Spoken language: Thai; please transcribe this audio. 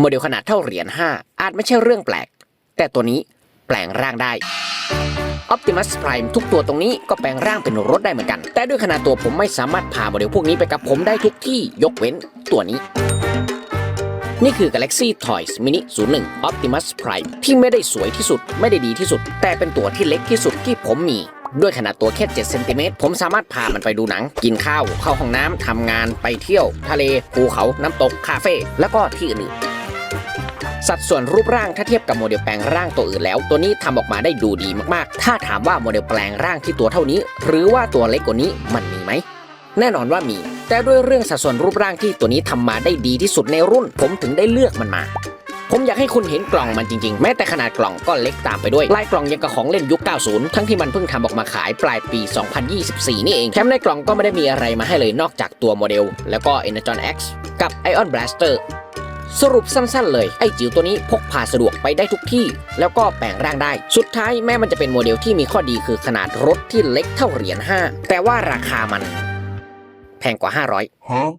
โมเดลขนาดเท่าเหรียญ5อาจไม่ใช่เรื่องแปลก แต่ตัวนี้แปลงร่างได้ Optimus Prime ทุกตัวตรงนี้ก็แปลงร่างเป็นรถได้เหมือนกัน แต่ด้วยขนาดตัวผมไม่สามารถพาโมเดลพวกนี้ไปกับผมได้ทุกที่ยกเว้นตัวนี้ นี่คือ Galaxy Toys Mini 01 Optimus Prime ที่ไม่ได้สวยที่สุดไม่ได้ดีที่สุด แต่เป็นตัวที่เล็กที่สุดที่ผมมีด้วยขนาดตัวแค่7เซนติเมตรผมสามารถพามันไปดูหนัง กินข้าว เข้าห้องน้ำทำงานไปเที่ยว ทะเลภูเขาน้ำตก คาเฟ่แล้วก็ที่อื่นๆ สัดส่วนรูปร่างถ้าเทียบกับโมเดลแปลงร่างตัวอื่นแล้ว ตัวนี้ทำออกมาได้ดูดีมากๆ ถ้าถามว่าโมเดลแปลงร่างที่ตัวเท่านี้ หรือว่าตัวเล็กกว่านี้มันมีไหมแน่นอนว่ามี แต่ด้วยเรื่องสัดส่วนรูปร่างที่ตัวนี้ทำมาได้ดีที่สุดในรุ่น ผมถึงได้เลือกมันมาผมอยากให้คุณเห็นกล่องมันจริงๆ แม้แต่ขนาดกล่องก็เล็กตามไปด้วย ลายกล่องยังกับของเล่นยุค 90 ทั้งที่มันเพิ่งทำออกมาขายปลายปี 2024 นี่เองแถมในกล่องก็ไม่ได้มีอะไรมาให้เลยนอกจากตัวโมเดล แล้วก็ Energon X กับ Ion Blaster สรุปสั้นๆเลย ไอ้จิ๋วตัวนี้พกพาสะดวกไปได้ทุกที่ แล้วก็แปลงร่างได้ สุดท้ายแม้มันจะเป็นโมเดลที่มีข้อดีคือขนาดรถที่เล็กเท่าเหรียญ5แต่ว่าราคามัน แพงกว่า 500 Huh?